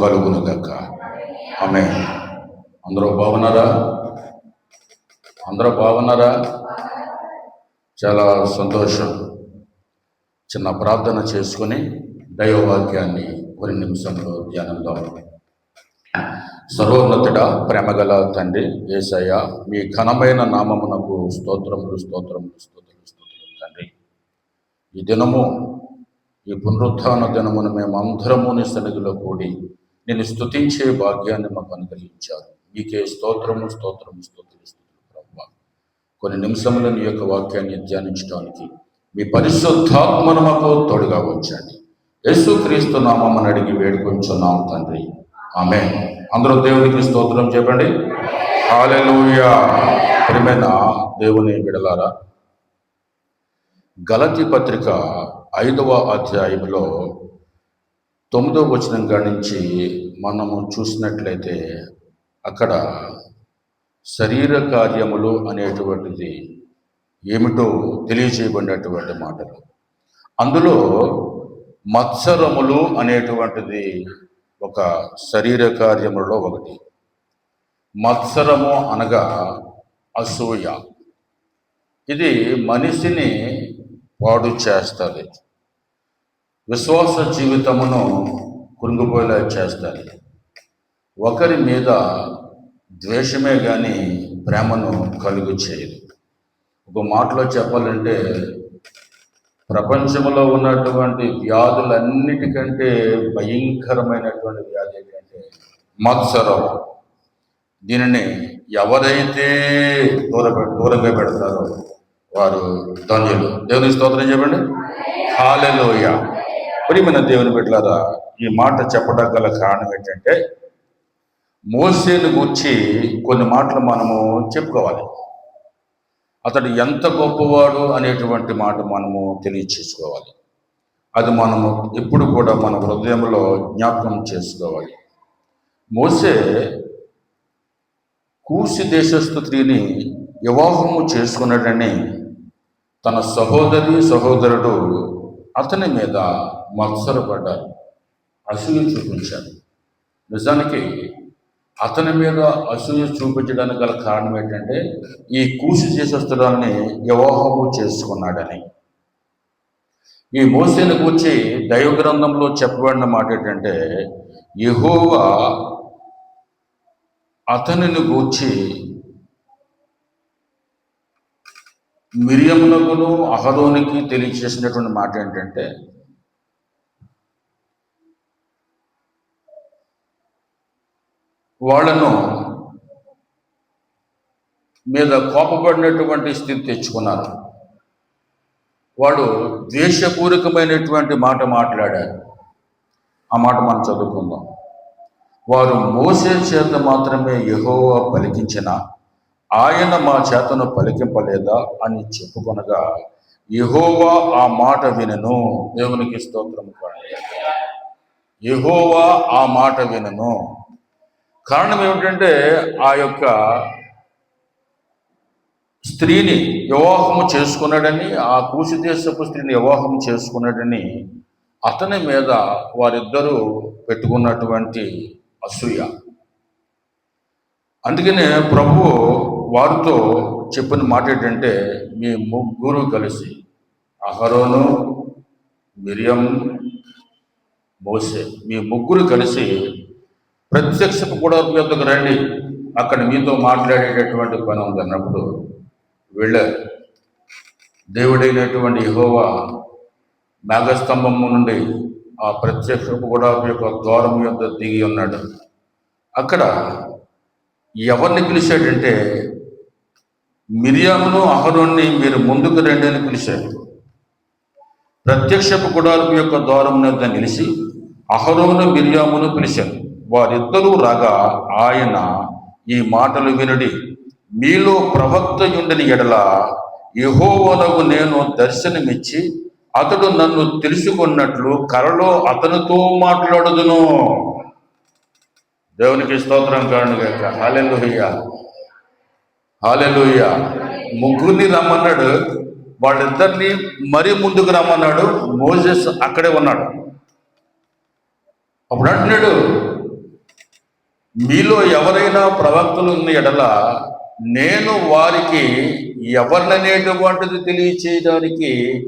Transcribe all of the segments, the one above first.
కలుగునుగాక. ఆమె అందరూ బాగున్నారా? అందరూ బాగున్నారా? చాలా సంతోషం. చిన్న ప్రార్థన చేసుకుని దైవవాక్యాన్ని కొన్ని నిమిషంలో ధ్యానంలో సర్వోన్నతుడ ప్రేమగల తండ్రి ఏసయ్య మీ ఘనమైన నామమునకు స్తోత్రములు స్తోత్రములు స్తోత్రములు స్తోత్రములు తండ్రి. ఈ దినము ఈ పునరుత్థాన దినమును మేము అందరము నీ సన్నిధిలో కూడి నేను స్తుతించే భాగ్యాన్ని మాకు అనుగ్రహించారు. మీకే స్తోత్రము స్తోత్రము స్తోత్రము కొన్ని నిమిషముల నీ యొక్క వాక్యాన్ని ధ్యానించడానికి మీ పరిశుద్ధాత్మను మాకు తోడుగా వచ్చండి యేసుక్రీస్తు నామమ్మని అడిగి వేడుకొంచున్నాం తండ్రి. ఆమె అందరూ దేవునికి స్తోత్రం చెప్పండి. హాలెలూయా ప్రియమైన దేవుని విడలారా గలతి పత్రిక ఐదవ అధ్యాయంలో తొమ్మిదో వచనం కాడి నుంచి మనము చూసినట్లయితే అక్కడ శరీర కార్యములు అనేటువంటిది ఏమిటో తెలియజేయబడినటువంటి మాటలు. అందులో మత్సరములు అనేటువంటిది ఒక శరీర కార్యములలో ఒకటి. మత్సరము అనగా అసూయ. ఇది మనిషిని పాడు చేస్తుంది. విశ్వాస జీవితమును కృంగిపోయేలా చేస్తుంది ఒకరి మీద ద్వేషమే కానీ ప్రేమను కలుగు చేయదు. ఒక మాటలో చెప్పాలంటే ప్రపంచంలో ఉన్నటువంటి వ్యాధులన్నిటికంటే భయంకరమైనటువంటి వ్యాధి ఏంటంటే మత్సరం. దీనిని ఎవరైతే దూర దూరంగా పెడతారో వారు ధన్యులు. దేవుని స్తోత్రం చెప్పండి. హాలెలోయ. ప్రియమైన దేవుని బిడ్డలారా ఈ మాట చెప్పడం గల కారణం ఏంటంటే మోసేను గుర్చి కొన్ని మాటలు మనము చెప్పుకోవాలి. అతడు ఎంత గొప్పవాడు అనేటువంటి మాట మనము తెలియచేసుకోవాలి. అది మనము ఎప్పుడు కూడా మన హృదయంలో జ్ఞాపకం చేసుకోవాలి. మోసే కూసి దేశస్థు స్త్రీని వివాహము చేసుకున్నాడని తన సహోదరి సహోదరుడు అతని మీద మత్సరపడ్డారు. అసూయ చూపించారు. నిజానికి అతని మీద అసూయ చూపించడానికి గల కారణం ఏంటంటే ఈ కూసి చేసేస్తుడాన్ని వివాహము చేసుకున్నాడని. ఈ మోసేని కూర్చి దైవ గ్రంథంలో చెప్పబడిన మాట ఏంటంటే యహోవా అతనిని గూర్చి మిరియమునకును అహరోనికి తెలియచేసినటువంటి మాట ఏంటంటే వాళ్ళను మీద కోపపడినటువంటి స్థితి తెచ్చుకున్నారు. వాడు ద్వేషపూరికమైనటువంటి మాట మాట్లాడారు. ఆ మాట మనం చదువుకుందాం. వారు మోసే చేత మాత్రమే యహోవా పలికించిన ఆయన మా చేతను పలికింపలేదా అని చెప్పుకొనగా యహోవా ఆ మాట వినను. దేవునికి స్తోత్రం. కాదు యహోవా ఆ మాట వినను. కారణం ఏమిటంటే ఆ యొక్క స్త్రీని వివాహము చేసుకున్నాడని ఆ కూసి దేశపు స్త్రీని వివాహం చేసుకున్నాడని అతని మీద వారిద్దరూ పెట్టుకున్నటువంటి అసూయ. అందుకనే ప్రభు వారితో చెప్పిన మాట ఏంటంటే మీ ముగ్గురు కలిసి అహరోను మిరియం మోసే మీ ముగ్గురు కలిసి ప్రత్యక్షపు కూడా యొద్దకు రండి. అక్కడ మీతో మాట్లాడేటటువంటి పని ఉంది అన్నప్పుడు వెళ్ళారు. దేవుడైనటువంటి యెహోవా నాగస్తంభము నుండి ఆ ప్రత్యక్షపు కూడా యొక్క ద్వారం యొక్క దిగి ఉన్నాడు. అక్కడ ఎవరిని పిలిచాడంటే మిరియామును అహరోన్ని మీరు ముందుకు రండి అని పిలిచాడు ప్రత్యక్షపు గుడారపు యొక్క ద్వారం వద్ద నిలిచి అహరోను మిరియామును పిలిచారు. వారిద్దరూ రాగా ఆయన ఈ మాటలు వినుడి మీలో ప్రవక్తయుండని ఎడల యహోవనకు నేను దర్శనమిచ్చి అతడు నన్ను తెలుసుకున్నట్లు కరలో అతనితో మాట్లాడుదును. దేవునికి స్తోత్రం కారణంగా హాలెలుయ్య హాలెలుయ్య ముగ్గురిని రమ్మన్నాడు. వాళ్ళిద్దరిని మరీ ముందుకు రమ్మన్నాడు. మోజెస్ అక్కడే ఉన్నాడు. అప్పుడు అంటున్నాడు మీలో ఎవరైనా ప్రవక్తలు ఉన్న ఎడల నేను వారికి ఎవరిననేటువంటిది తెలియచేయడానికి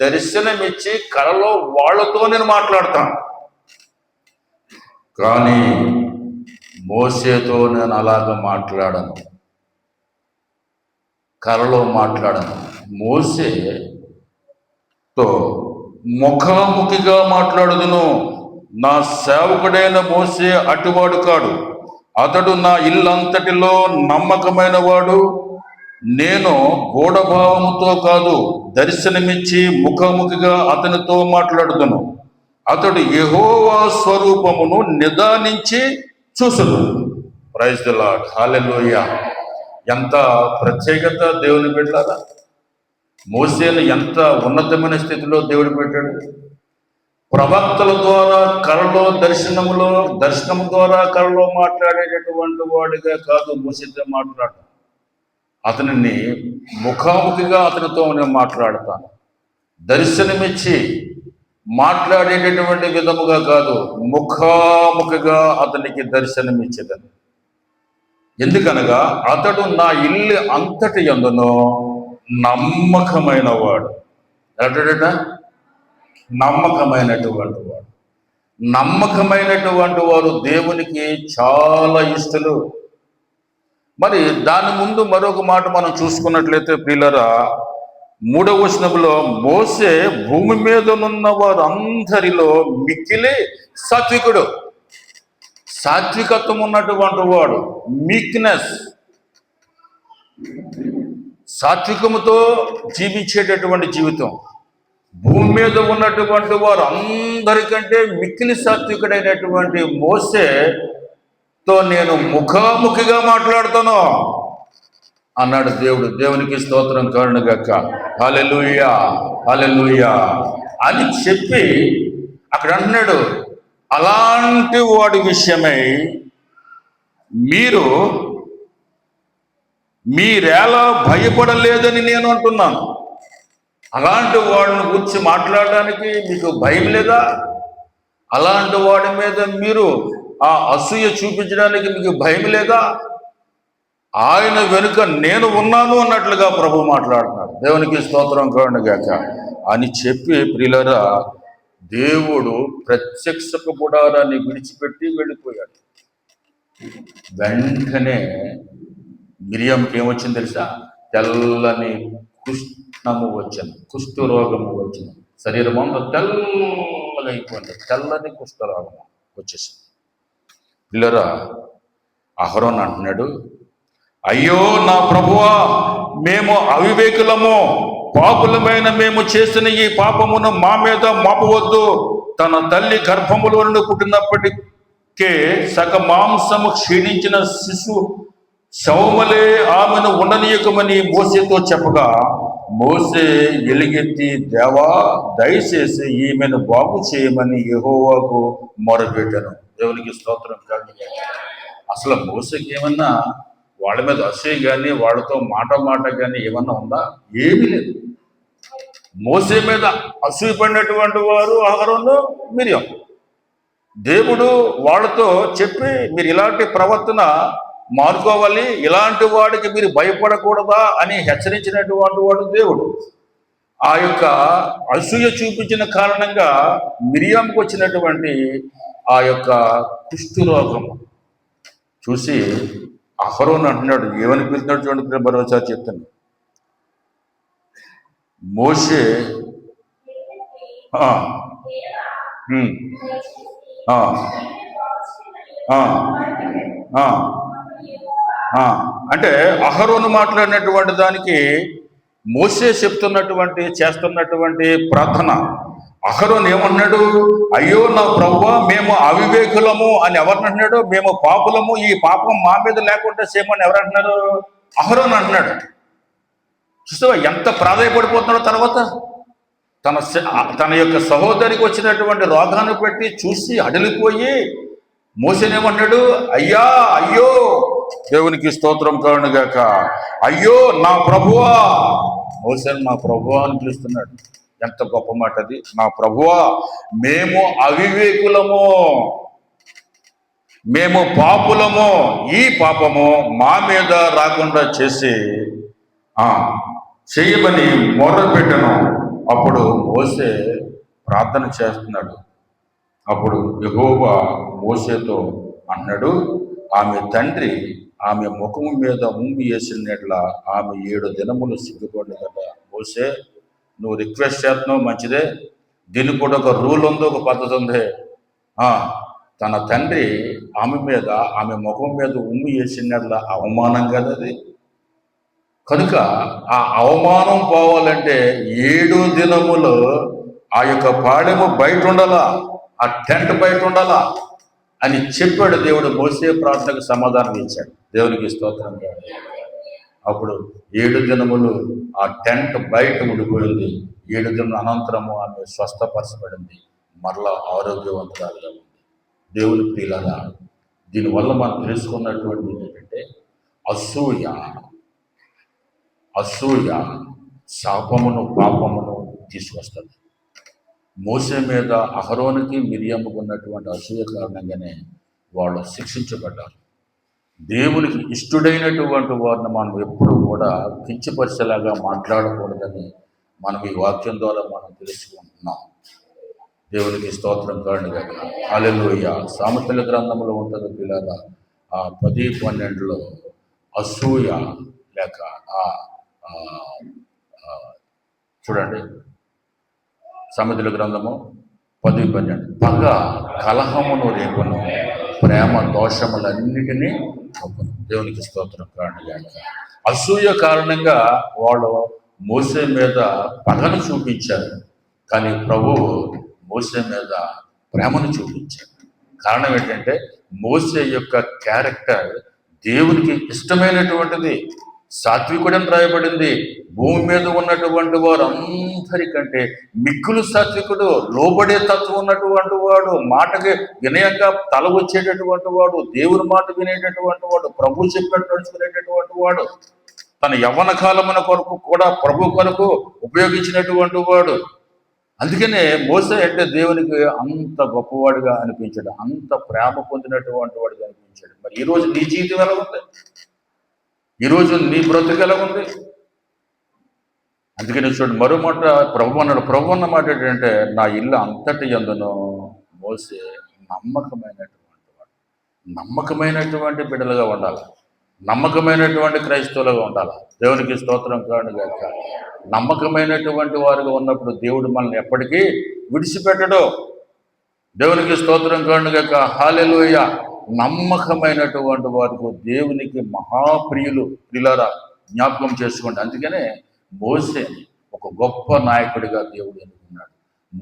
దర్శనమిచ్చి కళలో వాళ్ళతో నేను మాట్లాడతాను. కానీ మోసేతో నేను అలాగ మాట్లాడను. కళలో మాట్లాడను. మోసేతో ముఖాముఖిగా మాట్లాడుదును. నా సేవకుడైన మోసే అటువాడు కాడు. అతడు నా ఇల్లంతటిలో నమ్మకమైన వాడు నేను గూఢభావముతో కాదు దర్శనమిచ్చి ముఖాముఖిగా అతనితో మాట్లాడుదును. అతడు యహోవా స్వరూపమును నిదానించి చూసును. Praise the lord. ఎంత ప్రత్యేకత దేవుని పెట్టారా మోసేను ఎంత ఉన్నతమైన స్థితిలో దేవుడు పెట్టాడు. ప్రవక్తల ద్వారా కళలో దర్శనములో దర్శనం ద్వారా కళలో మాట్లాడేటటువంటి వాడిగా కాదు మోసేతో మాట్లాడు అతనిని ముఖాముఖిగా అతనితో నేను మాట్లాడతాను. దర్శనమిచ్చి మాట్లాడేటటువంటి విధముగా కాదు ముఖాముఖిగా అతనికి దర్శనమిచ్చేదని. ఎందుకనగా అతడు నా ఇల్లు అంతటి ఎందునో నమ్మకమైన వాడు ఎలాంటివాడట? నమ్మకమైనటువంటి వాడు. నమ్మకమైనటువంటి వారు దేవునికి చాలా ఇష్టలు. మరి దాని ముందు మరొక మాట మనం చూసుకున్నట్లయితే ప్రియులరా మూడవ వచనంలో మోసే భూమి మీద ఉన్న వారందరిలో మిక్కిలి సాత్వికుడు. సాత్వికత్వం ఉన్నటువంటి వాడు మీక్నెస్ సాత్వికముతో జీవించేటటువంటి జీవితం. భూమి మీద ఉన్నటువంటి వారు అందరికంటే మిక్కిలి సాత్వికుడైనటువంటి మోసేతో నేను ముఖాముఖిగా మాట్లాడుతాను అన్నాడు దేవుడు. దేవునికి స్తోత్రం కారణగాక హల్లెలూయా హల్లెలూయా అని చెప్పి అక్కడ అన్నాడు అలాంటి వాడి విషయమై మీరు మీరేలా భయపడలేదని నేను అంటున్నాను. అలాంటి వాడిని గురించి మాట్లాడడానికి మీకు భయం లేదా? అలాంటి వాడి మీద మీరు ఆ అసూయ చూపించడానికి మీకు భయం లేదా? ఆయన వెనుక నేను ఉన్నాను అన్నట్లుగా ప్రభు మాట్లాడుతున్నాడు దేవునికి స్తోత్రం కాండి అని చెప్పి ప్రియులరా దేవుడు ప్రత్యక్షపు గుడారాన్ని విడిచిపెట్టి వెళ్ళిపోయాడు. వెంటనే మిరియంకి ఏమొచ్చింది తెలుసా? తెల్లని కుష్ వచ్చింది కుష్ఠ రోగము వచ్చింది. శరీరం అంతా తెల్లగైపోయింది తెల్లని కుష్ఠరోగము వచ్చేసింది. పిల్లరా అహరోన్ అంటున్నాడు అయ్యో నా ప్రభువా మేము అవివేకులము పాపులమైన మేము చేసిన ఈ పాపమును మా మీద మాపవద్దు. తన తల్లి గర్భములో నుండి పుట్టినప్పటికే సగ మాంసము క్షీణించిన శిశు శవములే ఆమెను ఉండనీయకమని మోసేతో చెప్పగా మోసే ఎలుగెత్తి దేవా దయచేసి ఈమెను బాగు చేయమని యహోవాకు మొరపెట్టాను. దేవునికి స్తోత్రం కాదు అసలు మోసకి ఏమన్నా వాళ్ళ మీద అసూయ కానీ వాళ్ళతో మాట మాట కానీ ఏమన్నా ఉందా? ఏమీ లేదు. మోసే మీద అసూయ పడినటువంటి వారు ఆహారంలో మిరియం. దేవుడు వాళ్ళతో చెప్పి మీరు ఇలాంటి ప్రవర్తన మానుకోవాలి ఇలాంటి వాడికి మీరు భయపడకూడదా అని హెచ్చరించినటువంటి వాడు దేవుడు ఆ యొక్క అసూయ చూపించిన కారణంగా మిరియంకు వచ్చినటువంటి ఆ యొక్క కుష్ఠరోగం చూసి అహరోన్ అంటున్నాడు ఏమని పిలుతున్నాడు చూడండి మరోసారి చెప్తాను మోసే ఆ, ఆ, ఆ. అంటే అహరోను మాట్లాడినటువంటి దానికి మోసే చెప్తున్నటువంటి చేస్తున్నటువంటి ప్రార్థన. అహరోన్ ఏమన్నాడు? అయ్యో నా ప్రభువా మేము అవివేకులము అని ఎవరినంటున్నాడు మేము పాపులము ఈ పాపం మా మీద లేకుండా చేయమని ఎవరంటున్నారు అహరోన్ అంటున్నాడు. చూస్తావా ఎంత ప్రాధాయపడిపోతున్నాడో తర్వాత? తన తన యొక్క సహోదరికి వచ్చినటువంటి రోగాన్ని పెట్టి చూసి అడిలిపోయి మోసనేమన్నాడు అయ్యా అయ్యో దేవునికి స్తోత్రం కానుగాక అయ్యో నా ప్రభువా! మోసేను నా ప్రభువా అని పిలుస్తున్నాడు. ఎంత గొప్ప మాట అది నా ప్రభువా మేము అవివేకులము. మేము పాపులము. ఈ పాపము మా మీద రాకుండా చేసి ఆ చేయమని మొర్ర పెట్టను అప్పుడు మోసే ప్రార్థన చేస్తున్నాడు. అప్పుడు యెహోవా మోసేతో అన్నాడు ఆమె తండ్రి ఆమె ముఖము మీద ఉమ్మి వేసినట్లా ఆమె ఏడు దినములు సిగ్గుపడి కదా మోసే నువ్వు రిక్వెస్ట్ చేస్తున్నావు మంచిదే. దీనికి కూడా ఒక రూల్ ఉంది ఒక పద్ధతి ఉంది. తన తండ్రి ఆమె మీద ఆమె ముఖం మీద ఉమ్మి వేసినట్ల అవమానం కదా అది. కనుక ఆ అవమానం పోవాలంటే ఏడు దినములు ఆ యొక్క పాడెము బయట ఉండాలా? ఆ టెంట్ బయట ఉండాలా? అని చెప్పాడు దేవుడు. మోసే ప్రార్థనకు సమాధానం ఇచ్చాడు. దేవునికి స్తోత్రం. అప్పుడు ఏడు దినములు ఆ టెంట్ బయట ఉండిపోయింది. ఏడు దినముల అనంతరము ఆమె స్వస్థపరచబడింది. మరలా ఆరోగ్యవంతురాలుగా ఉంది. దేవుని ప్రియులగా దీనివల్ల మనం తెలుసుకున్నటువంటి ఏంటంటే అసూయ. అసూయ శాపమును పాపమును తీసుకొస్తుంది. మోసే మీద అహరోనికి మిరియమ్మకున్నటువంటి అసూయ కారణంగానే వాళ్ళు శిక్షించబడ్డారు. దేవునికి ఇష్టడైనటువంటి వారిని మనం ఎప్పుడు కూడా కించపరిచేలాగా మాట్లాడకూడదని మనం ఈ వాక్యం ద్వారా మనం తెలుసుకుంటున్నాం. దేవునికి స్తోత్రం కారణంగా అలెలుయ్య సామతల గ్రంథంలో ఉంటుంది పిల్లల ఆ పది పన్నెండులో అసూయ లేక ఆ, చూడండి. సముద్ర గ్రంథము పదవి పన్నెండు పగ కలహమును రేపును ప్రేమ దోషములన్నిటినీ దేవునికి స్తోత్రం కారణంగా అసూయ కారణంగా వాళ్ళు మోసే మీద పగను చూపించారు. కానీ ప్రభువు మోసే మీద ప్రేమను చూపించారు. కారణం ఏంటంటే మోసే యొక్క క్యారెక్టర్ దేవునికి ఇష్టమైనటువంటిది. సాత్వికుడని రాయబడింది. భూమి మీద ఉన్నటువంటి వారందరికంటే మిక్కులు సాత్వికుడు లోబడే తత్వం ఉన్నటువంటి వాడు మాటకి వినయంగా తల వచ్చేటటువంటి వాడు దేవుని మాట వినేటటువంటి వాడు ప్రభు చెప్పినట్టు నడుచుకునేటటువంటి వాడు తన యవ్వన కాలమున కొరకు కూడా ప్రభు కొరకు ఉపయోగించినటువంటి వాడు. అందుకనే మోస అంటే దేవునికి అంత గొప్పవాడిగా అనిపించాడు అంత ప్రేమ పొందినటువంటి వాడిగా అనిపించాడు. మరి ఈ రోజు నీ జీవితం ఎలా ఉంది? ఈరోజు నీ బ్రతుకు ఎలా ఉంది? అందుకని చూడండి మరో మాట ప్రభు అన్నాడు ప్రభు అన్న మాట ఏంటంటే నా ఇల్లు అంతటి ఎందును మోసే నమ్మకమైనటువంటి వాడు. నమ్మకమైనటువంటి బిడ్డలుగా ఉండాలి. నమ్మకమైనటువంటి క్రైస్తవులుగా ఉండాలి. దేవునికి స్తోత్రం కాను కాక నమ్మకమైనటువంటి వారుగా ఉన్నప్పుడు దేవుడు మనల్ని ఎప్పటికీ విడిచిపెట్టడు. దేవునికి స్తోత్రం కాను కాక హాలెలుయ నమ్మకమైనటువంటి వారికి దేవునికి మహాప్రియులు ప్రియులారా జ్ఞాపకం చేసుకోండి. అందుకనే మోసే ఒక గొప్ప నాయకుడిగా దేవుడు ఎన్నుకున్నాడు.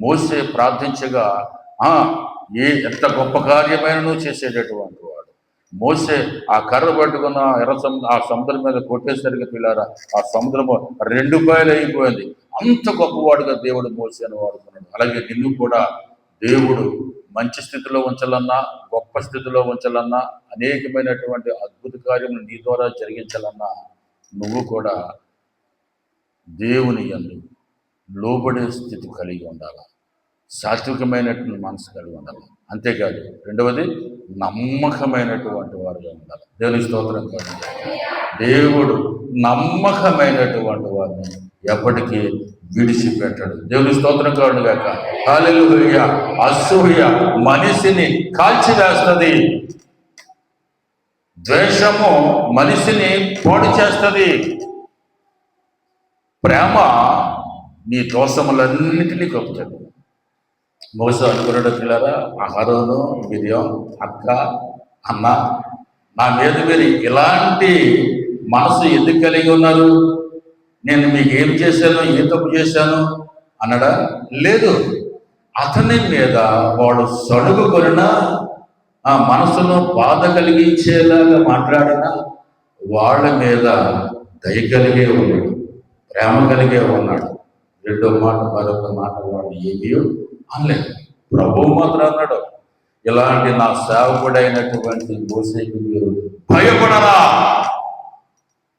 మోసే ప్రార్థించగా ఆ ఏ ఎంత గొప్ప కార్యమైనను చేసేటటువంటి వాడు. మోసే ఆ కర్ర పట్టుకున్న ఎర్ర సముద్రం ఆ సముద్రం మీద కొట్టేసరికి పిల్లారా ఆ సముద్రము రెండు పాయలు అయిపోయింది. అంత గొప్పవాడుగా దేవుడు మోసేను వాడుకున్నాడు. అలాగే నిన్ను కూడా దేవుడు మంచి స్థితిలో ఉంచాలన్నా గొప్ప స్థితిలో ఉంచాలన్నా అనేకమైనటువంటి అద్భుత కార్యములు నీ ద్వారా జరిగించాలన్నా నువ్వు కూడా దేవుని ఎందు లోబడే స్థితి కలిగి ఉండాలి? సాత్వికమైనటువంటి మనసు కలిగి ఉండాలి? అంతేకాదు రెండవది నమ్మకమైనటువంటి వారుగా ఉండాలి? దేవుని స్తోత్రం. కాదు దేవుడు నమ్మకమైనటువంటి వారిని ఎప్పటికీ విడిచిపెట్టడు దేవుని స్తోత్రం కాడు గాక. హాలెలూయ అసూయ మనిషిని కాల్చివేస్తుంది. ద్వేషము మనిషిని పాడు చేస్తుంది. ప్రేమ నీ దోషములన్నిటినీ కప్పుతుంది మోస అనుకున్నాడు పిల్లరా అహరోను విర్యం అక్క అన్న నా మీద మీరు ఇలాంటి మనసు ఎందుకు కలిగి ఉన్నారు? నేను మీకు ఏం చేశాను ఏ తప్పు చేశాను అన్నడా? లేదు. అతని మీద వాడు సడుగు కొనినా ఆ మనసును బాధ కలిగించేలాగా మాట్లాడినా వాళ్ళ మీద దయ కలిగే ఉన్నాడు ప్రేమ కలిగే ఉన్నాడు. రెండో మాట మరొక మాట వాడు ఏమీ అనలేదు. ప్రభువు మాత్రం అన్నాడు ఇలాంటి నా సేవకుడైనటువంటి మోసేకి మీరు భయపడరా.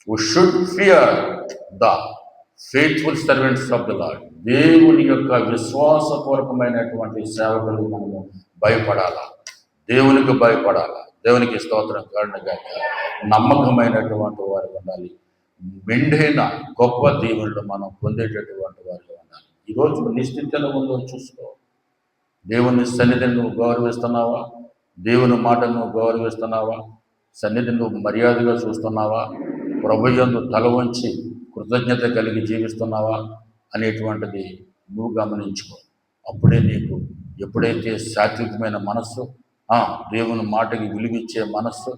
We should fear the faithful servants of the Lord దేవుని యొక్క విశ్వాసపూర్వకమైనటువంటి సేవకులు మనము భయపడాలా? దేవునికి భయపడాలా? దేవునికి స్తోత్రం కారణంగా నమ్మకమైనటువంటి వారు ఉండాలి. మెండైన గొప్ప దేవుళ్ళు మనం పొందేటటువంటి వారు ఉండాలి. ఈరోజు నిశ్చితలో ఉందో చూసుకో. దేవుని సన్నిధిని నువ్వు గౌరవిస్తున్నావా? దేవుని మాటను నువ్వు గౌరవిస్తున్నావా? సన్నిధిని నువ్వు మర్యాదగా చూస్తున్నావా? ప్రభు తల వంచి కృతజ్ఞత కలిగి జీవిస్తున్నావా అనేటువంటిది నువ్వు గమనించుకో. అప్పుడే నీకు ఎప్పుడైతే సాత్వికమైన మనస్సు దేవుని మాటకి విలువిచ్చే మనస్సు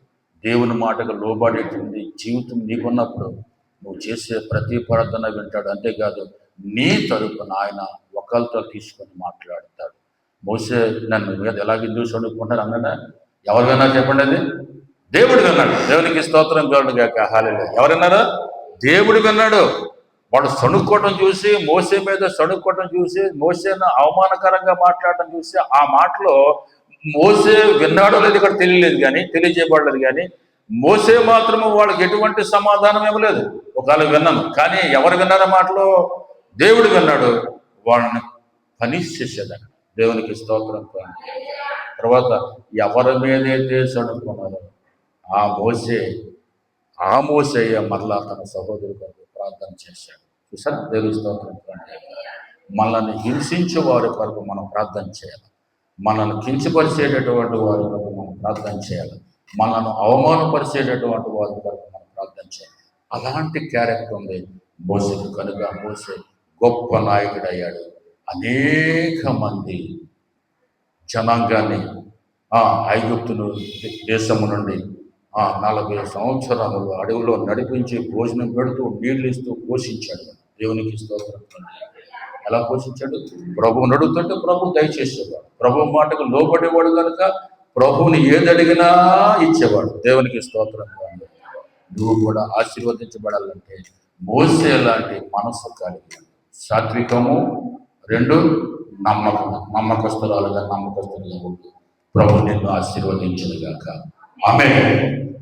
దేవుని మాటకు లోబడేటువంటి జీవితం నీకున్నప్పుడు నువ్వు చేసే ప్రతి ప్రార్థన వింటాడు. అంతేకాదు నీ తరపున ఆయన ఒకరితో తీసుకొని మాట్లాడతాడు. మోసే నన్ను మీద ఎలాగ చూసి అనుకుంటారు అన్నాడా? ఎవరు విన్నారు చెప్పండి అది? దేవుడు విన్నాడు దేవునికి స్తోత్రం కాదు కాక హాలే ఎవరన్నారా? దేవుడు విన్నాడు. వాడు సణుక్కోవటం చూసి మోసే మీద సణుక్కోవటం చూసి మోసేను అవమానకరంగా మాట్లాడటం చూసి ఆ మాటలో మోసే విన్నాడో లేదు ఇక్కడ తెలియలేదు కానీ తెలియజేయబడలేదు కానీ మోసే మాత్రము వాళ్ళకి ఎటువంటి సమాధానం ఇవ్వలేదు. ఒకవేళ విన్నాను. కానీ ఎవరు విన్నారో మాటలో? దేవుడు విన్నాడు. వాళ్ళని పనిష్ చేసేదాన్ని. దేవునికి స్తోత్రం తర్వాత ఎవరి మీదైతే సణుకున్నారో ఆ మోసే ఆమోసయ్య మరలా తన సహోదరు కొరకు ప్రార్థన చేశాడు. చూసారా దేవుని మనల్ని హింసించే వారి కొరకు మనం ప్రార్థన చేయాలి. మనల్ని కించపరిచేటటువంటి వారి కొరకు మనం ప్రార్థన చేయాలి. మనల్ని అవమానపరిచేటటువంటి వారి కొరకు మనం ప్రార్థన చేయాలి. అలాంటి క్యారెక్టర్ ఉంది. మోసకి కనుక మోసే గొప్ప నాయకుడు అయ్యాడు అనేక మంది జనాంగాన్ని ఐగుప్తును దేశము నుండి ఆ నలభై సంవత్సరములు అడవిలో నడిపించి భోజనం పెడుతూ నీళ్ళు ఇస్తూ పోషించాడు. దేవునికి స్తోత్రం. ఎలా పోషించాడు? ప్రభువుని అడుగుతుంటే ప్రభు దయచేసేవాడు. ప్రభు మాటకు లోబడేవాడు కనుక ప్రభువుని ఏది అడిగినా ఇచ్చేవాడు. దేవునికి స్తోత్రం. నువ్వు కూడా ఆశీర్వదించబడాలంటే మోసే లాంటి మనస్సు కలిగి సాత్వికము రెండు నమ్మకం నమ్మకస్తురాలుగా నమ్మకస్తులుగా ఉంటూ ప్రభు నిన్ను ఆశీర్వదించిన గాక. Amém.